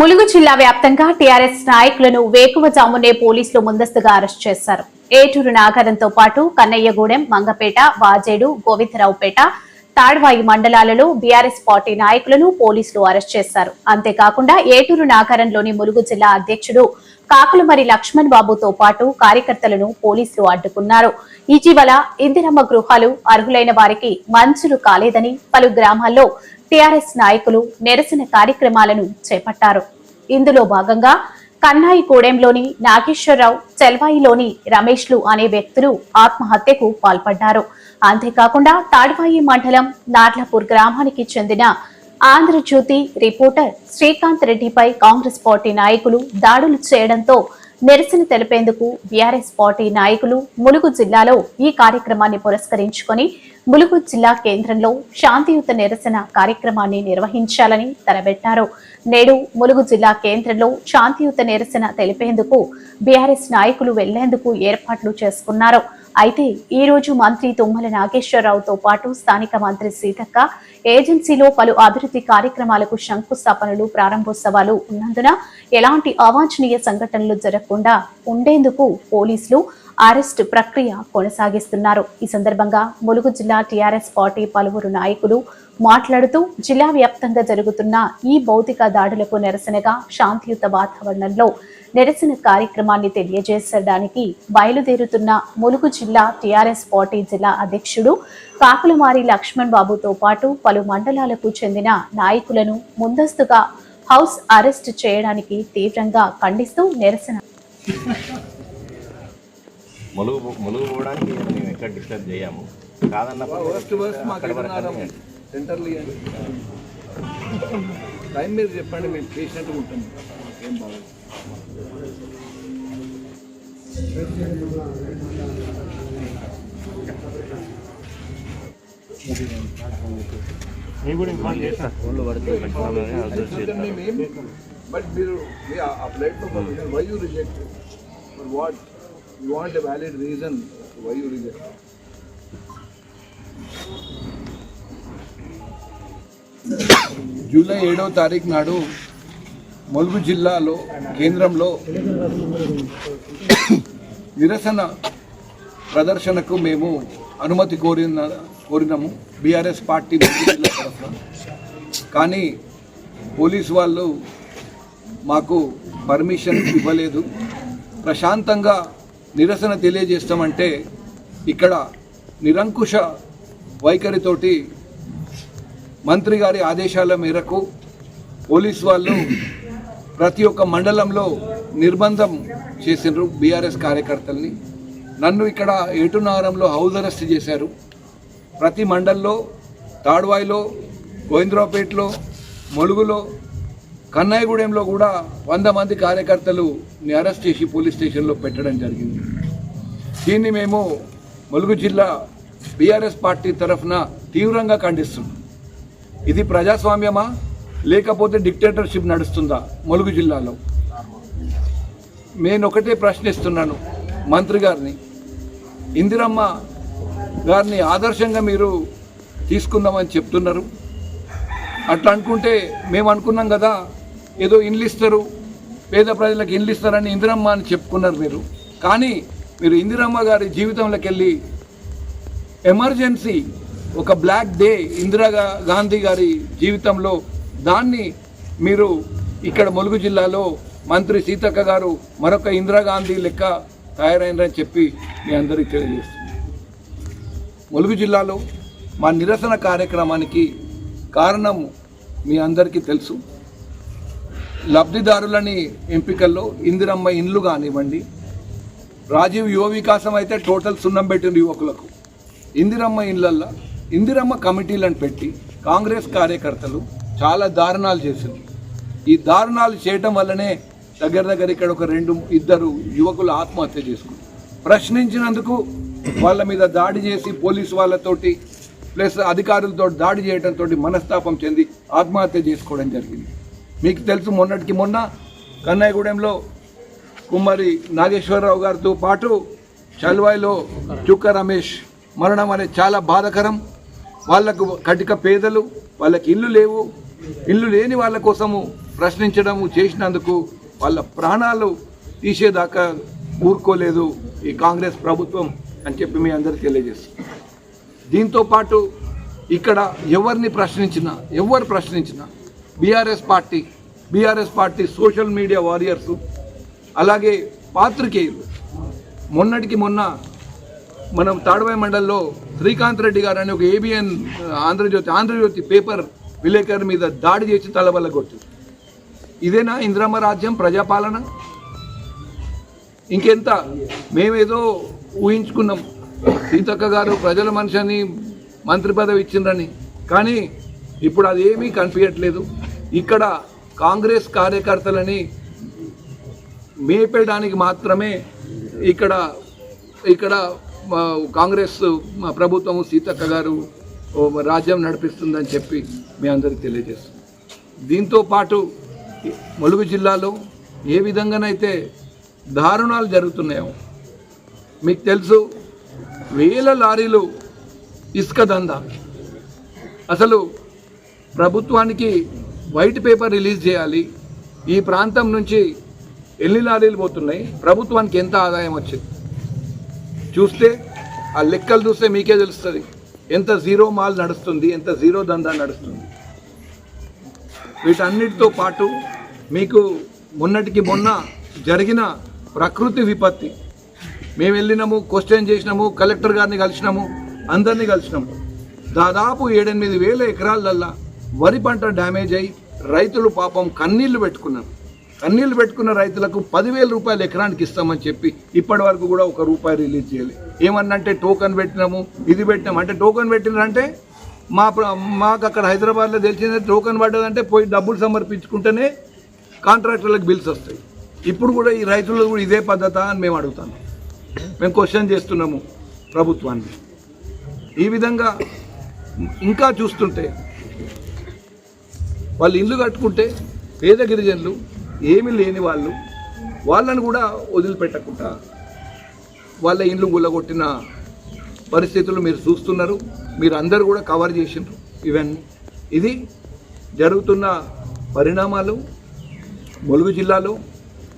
ములుగు జిల్లా వ్యాప్తంగా టీఆర్ఎస్ నాయకులను వేకువజామునే పోలీసులు ముందస్తుగా అరెస్ట్ చేశారు. ఏటూరు నాగరంతో పాటు కన్నయ్యగూడెం మంగపేట వాజేడు గోవిందరావుపేట తాడ్వాయి మండలాలలో బీఆర్ఎస్ పార్టీ నాయకులను పోలీసులు అరెస్ట్ చేశారు. అంతేకాకుండా ఏటూరు నాగరంలోని ములుగు జిల్లా అధ్యక్షుడు కాకులమరి లక్ష్మణ్ బాబుతో పాటు కార్యకర్తలను పోలీసులు అడ్డుకున్నారు. ఇటీవల ఇందిరమ్మ గృహాలు అర్హులైన వారికి మంజూరు కాలేదని పలు గ్రామాల్లో టీఆర్ఎస్ నాయకులు నిరసన కార్యక్రమాలను చేపట్టారు. ఇందులో భాగంగా కన్నాయి కన్నాయిగూడెంలోని నాగేశ్వరరావు చెల్వాయిలోని రమేష్లు అనే వ్యక్తులు ఆత్మహత్యకు పాల్పడ్డారు. అంతేకాకుండా తాడ్వాయి మండలం నార్లపూర్ గ్రామానికి చెందిన ఆంధ్రజ్యోతి రిపోర్టర్ శ్రీకాంత్ రెడ్డిపై కాంగ్రెస్ పార్టీ నాయకులు దాడులు చేయడంతో నిరసన తెలిపేందుకు బీఆర్ఎస్ పార్టీ నాయకులు ములుగు జిల్లాలో ఈ కార్యక్రమాన్ని పురస్కరించుకొని ములుగు జిల్లా కేంద్రంలో శాంతియుత నిరసన కార్యక్రమాన్ని నిర్వహించాలని తలబెట్టారు నేడు ములుగు జిల్లా కేంద్రంలో శాంతియుత నిరసన తెలిపేందుకు బీఆర్ఎస్ నాయకులు వెళ్ళేందుకు ఏర్పాట్లు చేసుకున్నారు. అయితే ఈ రోజు మంత్రి తుమ్మల నాగేశ్వరరావుతో పాటు స్థానిక మంత్రి సీతక్క ఏజెన్సీలో పలు అభివృద్ధి కార్యక్రమాలకు శంకుస్థాపనలు ప్రారంభోత్సవాలు ఉన్నందున ఎలాంటి అవాంఛనీయ సంఘటనలు జరగకుండా ఉండేందుకు పోలీసులు అరెస్ట్ ప్రక్రియ కొనసాగిస్తున్నారు. ఈ సందర్భంగా ములుగు జిల్లా టీఆర్ఎస్ పార్టీ పలువురు నాయకులు మాట్లాడుతూ జిల్లా వ్యాప్తంగా జరుగుతున్న ఈ భౌతిక దాడులకు నిరసనగా శాంతియుత వాతావరణంలో నిరసన కార్యక్రమాన్ని తెలియజేసడానికి బయలుదేరుతున్న ములుగు జిల్లా టీఆర్ఎస్ పార్టీ జిల్లా అధ్యక్షుడు కాకులమారి లక్ష్మణ్ బాబుతో పాటు పలు మండలాలకు చెందిన నాయకులను ముందస్తుగా హౌస్ అరెస్ట్ చేయడానికి తీవ్రంగా ఖండిస్తూ నిరసన ములుగు ములుగు పోవడానికి మేము ఎక్కడ డిస్టర్బ్ చేయము. కాదన్న సెంటర్లు టైం మీరు చెప్పండి మేము చేసినట్టు ఉంటాం మాకేం బాగోదు బట్ మీరు ఆ ప్లేట్లో why you reject what you want a valid reason why you reject July ఏడవ తారీఖు నాడు ములుగు జిల్లాలో కేంద్రంలో నిరసన ప్రదర్శనకు మేము అనుమతి కోరిన కోరినాము. బీఆర్ఎస్ పార్టీ జిల్లా తరఫున. కానీ పోలీస్ వాళ్ళు మాకు పర్మిషన్ ఇవ్వలేదు. ప్రశాంతంగా నిరసన తెలియజేస్తామంటే ఇక్కడ నిరంకుశ వైఖరితోటి మంత్రి గారి ఆదేశాల మేరకు పోలీస్ వాళ్ళు ప్రతి ఒక్క మండలంలో నిర్బంధం చేసిండ్రు బీఆర్ఎస్ కార్యకర్తల్ని. నన్ను ఇక్కడ ఏటునగరంలో హౌస్ అరెస్ట్ చేశారు. ప్రతి మండల్లో తాడ్వాయిలో గోవిందరావుపేటలో ములుగులో కన్నాయిగూడెంలో కూడా వంద మంది కార్యకర్తలు అరెస్ట్ చేసి పోలీస్ స్టేషన్లో పెట్టడం జరిగింది. దీన్ని మేము ములుగు జిల్లా బీఆర్ఎస్ పార్టీ తరఫున తీవ్రంగా ఖండిస్తున్నాం. ఇది ప్రజాస్వామ్యమా? లేకపోతే డిక్టేటర్షిప్ నడుస్తుందా ములుగు జిల్లాలో? నేను ఒకటే ప్రశ్నిస్తున్నాను మంత్రి గారిని. ఇందిరమ్మ గారిని ఆదర్శంగా మీరు తీసుకుందామని చెప్తున్నారు. అట్లా అనుకుంటే మేము అనుకున్నాం కదా ఏదో ఇండ్లు ఇస్తారు పేద ప్రజలకు ఇండ్లు ఇస్తారని ఇందిరమ్మ అని చెప్పుకున్నారు మీరు. కానీ మీరు ఇందిరమ్మ గారి జీవితంలోకి వెళ్ళి ఎమర్జెన్సీ ఒక బ్లాక్ డే ఇందిరా గాంధీ గారి జీవితంలో దాన్ని మీరు ఇక్కడ ములుగు జిల్లాలో మంత్రి సీతక్క గారు మరొక ఇందిరాగాంధీ లెక్క తయారైనరని చెప్పి మీ అందరికీ తెలియజేస్తుంది ములుగు జిల్లాలో మా నిరసన కార్యక్రమానికి కారణం మీ అందరికీ తెలుసు. లబ్ధిదారులని ఎంపికల్లో ఇందిరమ్మ ఇండ్లు కానివ్వండి రాజీవ్ యువ వికాసం అయితే టోటల్ సున్నం పెట్టిన యువకులకు. ఇందిరమ్మ ఇళ్ళల్లో ఇందిరమ్మ కమిటీలను పెట్టి కాంగ్రెస్ కార్యకర్తలు చాలా దారుణాలు చేసింది ఈ దారుణాలు చేయటం వల్లనే దగ్గర దగ్గర ఇక్కడ ఒక రెండు ఇద్దరు యువకులు ఆత్మహత్య చేసుకున్నారు. ప్రశ్నించినందుకు వాళ్ళ మీద దాడి చేసి పోలీసు వాళ్ళతోటి ప్లస్ అధికారులతో దాడి చేయడంతో మనస్తాపం చెంది ఆత్మహత్య చేసుకోవడం జరిగింది. మీకు తెలుసు మొన్నటికి మొన్న కన్నయ్యగూడెంలో కుమ్మరి నాగేశ్వరరావు గారితో పాటు చల్వాయిలో చుక్క రమేష్ మరణం అనేది చాలా బాధకరం. వాళ్ళకు కటిక పేదలు వాళ్ళకి ఇల్లు లేవు. ఇల్లు లేని వాళ్ళ కోసము ప్రశ్నించడము చేసినందుకు వాళ్ళ ప్రాణాలు తీసేదాకా ఊరుకోలేదు ఈ కాంగ్రెస్ ప్రభుత్వం అని చెప్పి మీ అందరికీ తెలియజేస్తుంది దీంతో పాటు ఇక్కడ ఎవరిని ప్రశ్నించినా ఎవరు ప్రశ్నించినా BRS party BRS party social media warriors అలాగే పాత్రికేయులు. మొన్నటికి మొన్న మనం తాడవాయి మండల్లో శ్రీకాంత్ రెడ్డి గారు అని ఒక ఏబిఎన్ ఆంధ్రజ్యోతి ఆంధ్రజ్యోతి పేపర్ విలేకరు మీద దాడి చేసి తలబల్ల కొట్టింది ఇదేనా ఇంద్రమ్మ రాజ్యం ప్రజాపాలన? ఇంకెంత? మేమేదో ఊహించుకున్నాం. సీతక్క గారు ప్రజల మనిషిని మంత్రి పదవి ఇచ్చిండ్రని. కానీ ఇప్పుడు అది ఏమీ కనిపించట్లేదు. ఇక్కడ కాంగ్రెస్ కార్యకర్తలని మేపేయడానికి మాత్రమే ఇక్కడ ఇక్కడ కాంగ్రెస్ ప్రభుత్వం సీతక్క గారు ఓ రాజ్యం నడిపిస్తుందని చెప్పి మీ అందరికి తెలియజేస్తుంది. దీంతో పాటు ములుగు జిల్లాలో ఏ విధంగానైతే దారుణాలు జరుగుతున్నాయో మీకు తెలుసు వేల లారీలు ఇసుక దందా. అసలు ప్రభుత్వానికి వైట్ పేపర్ రిలీజ్ చేయాలి. ఈ ప్రాంతం నుంచి ఎన్ని లారీలు పోతున్నాయి? ప్రభుత్వానికి ఎంత ఆదాయం వచ్చింది? చూస్తే ఆ లెక్కలు చూస్తే మీకే తెలుస్తుంది. ఎంత జీరో మాల్ నడుస్తుంది ఎంత జీరో దందా నడుస్తుంది. వీటన్నిటితో పాటు మీకు మొన్నటికి మొన్న జరిగిన ప్రకృతి విపత్తి. మేము వెళ్ళినాము క్వశ్చన్ చేసినాము కలెక్టర్ గారిని కలిసినాము అందరినీ కలిసినాము. దాదాపు ఏడెనిమిది వేల ఎకరాలల్లా వరి పంట డ్యామేజ్ అయి రైతులు పాపం కన్నీళ్ళు పెట్టుకున్నారు. కన్నీళ్ళు పెట్టుకున్న రైతులకు పదివేల రూపాయలు ఎకరానికి ఇస్తామని చెప్పి ఇప్పటి వరకు కూడా ఒక రూపాయి రిలీజ్ చేయాలి. ఏమన్నంటే టోకన్ పెట్టినాము ఇది పెట్టినాము. అంటే టోకన్ పెట్టినారంటే మా మాకు అక్కడ హైదరాబాద్లో తెలిసింది టోకన్ పడ్డదంటే పోయి డబ్బులు సమర్పించుకుంటేనే కాంట్రాక్టర్లకు బిల్స్ వస్తాయి. ఇప్పుడు కూడా ఈ రైతులు కూడా ఇదే పద్ధత అని మేము అడుగుతాము మేము క్వశ్చన్ చేస్తున్నాము ప్రభుత్వాన్ని. ఈ విధంగా ఇంకా చూస్తుంటే వాళ్ళు ఇల్లు కట్టుకుంటే పేద గిరిజనులు ఏమీ లేని వాళ్ళు వాళ్ళను కూడా వదిలిపెట్టకుండా వాళ్ళ ఇండ్లు గుల్లగొట్టిన పరిస్థితులు మీరు చూస్తున్నారు. మీరు అందరు కూడా కవర్ చేసిండ్రు ఇవన్నీ. ఇది జరుగుతున్న పరిణామాలు ములుగు జిల్లాలో.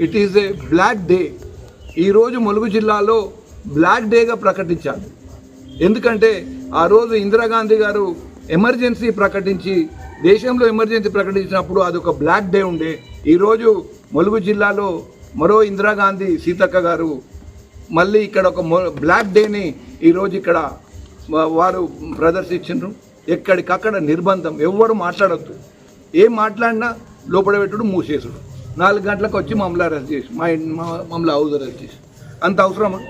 It is a black day ఈరోజు ములుగు జిల్లాలో బ్లాక్ డేగా ప్రకటించాలి ఎందుకంటే ఆ రోజు ఇందిరాగాంధీ గారు ఎమర్జెన్సీ ప్రకటించి దేశంలో ఎమర్జెన్సీ ప్రకటించినప్పుడు అది ఒక బ్లాక్ డే ఉండే. ఈరోజు ములుగు జిల్లాలో మరో ఇందిరాగాంధీ సీతక్క గారు మళ్ళీ ఇక్కడ ఒక మొ- బ్లాక్ డేని ఈరోజు ఇక్కడ వారు ప్రదర్శించారు ఎక్కడికక్కడ నిర్బంధం ఎవ్వరు మాట్లాడొద్దు. ఏం మాట్లాడినా లోపల పెట్టుడు మూసేసుడు. నాలుగు గంటలకు వచ్చి మమ్మల్ని అరెస్ట్ చేసి మా మా- మమ్మల్ని హౌస్ అరెస్ట్ చేసి. అంత అవసరమా?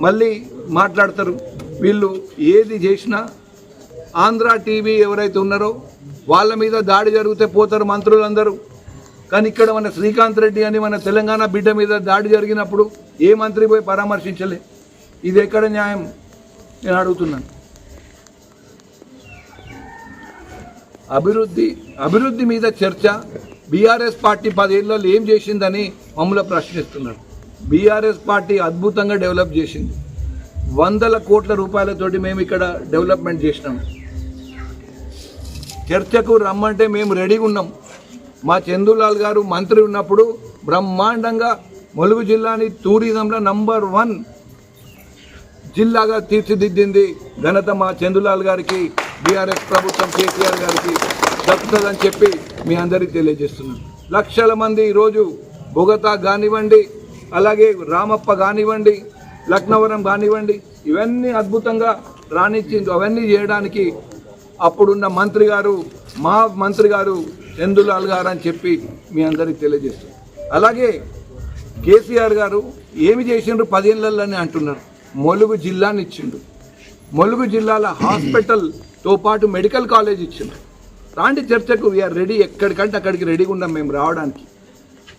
మళ్ళీ మాట్లాడతారు. వీళ్ళు ఏది చేసినా ఆంధ్ర టీవీ ఎవరైతే ఉన్నారో వాళ్ళ మీద దాడి జరిగితే పోతారు మంత్రులందరూ. కానీ ఇక్కడ మన శ్రీకాంత్ రెడ్డి అని మన తెలంగాణ బిడ్డ మీద దాడి జరిగినప్పుడు ఏ మంత్రి పోయి పరామర్శించలే? ఇది ఎక్కడ న్యాయం? నేను అడుగుతున్నాను. అభివృద్ధి అభివృద్ధి మీద చర్చ బీఆర్ఎస్ పార్టీ పదేళ్ళలో ఏం చేసిందని మమ్మల్ని ప్రశ్నిస్తున్నాడు. బీఆర్ఎస్ పార్టీ అద్భుతంగా డెవలప్ చేసింది. వందల కోట్ల రూపాయలతోటి మేము ఇక్కడ డెవలప్మెంట్ చేసినాం. చర్చకు రమ్మంటే మేము రెడీగా ఉన్నాం. మా చందులాల్ గారు మంత్రి ఉన్నప్పుడు బ్రహ్మాండంగా ములుగు జిల్లాని టూరిజంలో నంబర్ వన్ జిల్లాగా తీర్చిదిద్దింది ఘనత మా చందులాల్ గారికి బీఆర్ఎస్ ప్రభుత్వం కేసీఆర్ గారికి దక్కుతుందని చెప్పి మీ అందరికీ తెలియజేస్తున్నాను. లక్షల మంది ఈరోజు బొగతా కానివ్వండి అలాగే రామప్ప కానివ్వండి లక్నవరం కానివ్వండి ఇవన్నీ అద్భుతంగా రాణించింది అవన్నీ చేయడానికి అప్పుడున్న మంత్రి గారు మా మంత్రి గారు చందులాల్ గారు అని చెప్పి మీ అందరికి తెలియజేస్తారు అలాగే కేసీఆర్ గారు ఏమి చేసిండ్రు? పదేళ్ళని అంటున్నారు. మొలుగు జిల్లాని ఇచ్చిండు మొలుగు జిల్లాల హాస్పిటల్తో పాటు మెడికల్ కాలేజ్ ఇచ్చిండు రాండి చర్చకు వీఆర్ రెడీ ఎక్కడికంటే అక్కడికి రెడీగా ఉన్నాం మేము రావడానికి.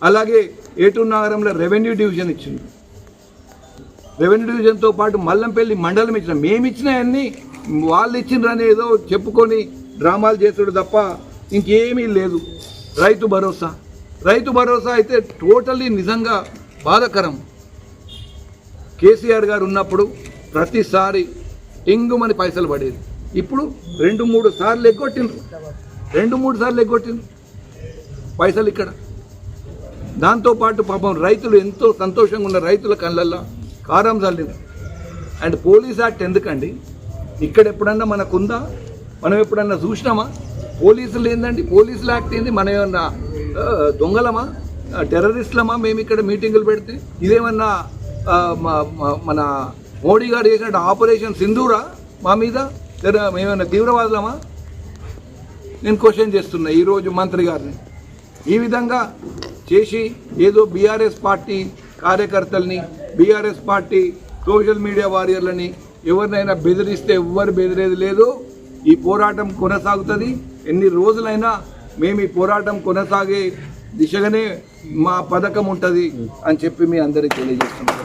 అలాగే ఏటూరు నగరంలో రెవెన్యూ డివిజన్ ఇచ్చింది. రెవెన్యూ డివిజన్తో పాటు మల్లంపల్లి మండలం ఇచ్చిన. మేము ఇచ్చినవన్నీ వాళ్ళు ఇచ్చిండ్రని ఏదో చెప్పుకొని డ్రామాలు చేసుడు తప్ప ఇంకేమీ లేదు. రైతు భరోసా. రైతు భరోసా అయితే టోటల్లీ నిజంగా బాధకరం. కేసీఆర్ గారు ఉన్నప్పుడు ప్రతిసారి టింగుమని పైసలు పడేది. ఇప్పుడు రెండు మూడు సార్లు ఎగ్గొట్టిండ్రు. రెండు మూడు సార్లు ఎగ్గొట్టింది. పైసలు ఇక్కడ. దాంతోపాటు పాపం రైతులు ఎంతో సంతోషంగా ఉన్న రైతుల కళ్ళల్లో కారం చల్లింది. అండ్ పోలీస్ యాక్ట్ ఎందుకండి? ఇక్కడ ఎప్పుడన్నా మనకుందా? మనం ఎప్పుడన్నా చూసినామా? పోలీసులు ఏందండి? పోలీసుల యాక్ట్ ఏంది? మన ఏమన్నా దొంగలమా? టెర్రరిస్ట్లమా టెర్రరిస్టులమా? మేము ఇక్కడ మీటింగులు పెడితే ఇదేమన్నా మన మోడీ గారు చేసినట్టు ఆపరేషన్ సింధూరా మా మీద? మేమైనా మేమేమన్నా తీవ్రవాదులమా? నేను క్వశ్చన్ చేస్తున్నా ఈరోజు మంత్రి గారిని. ఈ విధంగా చేసి ఏదో బీఆర్ఎస్ పార్టీ కార్యకర్తల్ని బీఆర్ఎస్ పార్టీ సోషల్ మీడియా వారియర్లని ఎవరినైనా బెదిరిస్తే ఎవ్వరు బెదిరేది లేదు. ఈ పోరాటం కొనసాగుతుంది. ఎన్ని రోజులైనా మేము ఈ పోరాటం కొనసాగే దిశగానే మా పథకం ఉంటుంది అని చెప్పి మీ అందరికీ తెలియజేస్తున్నాం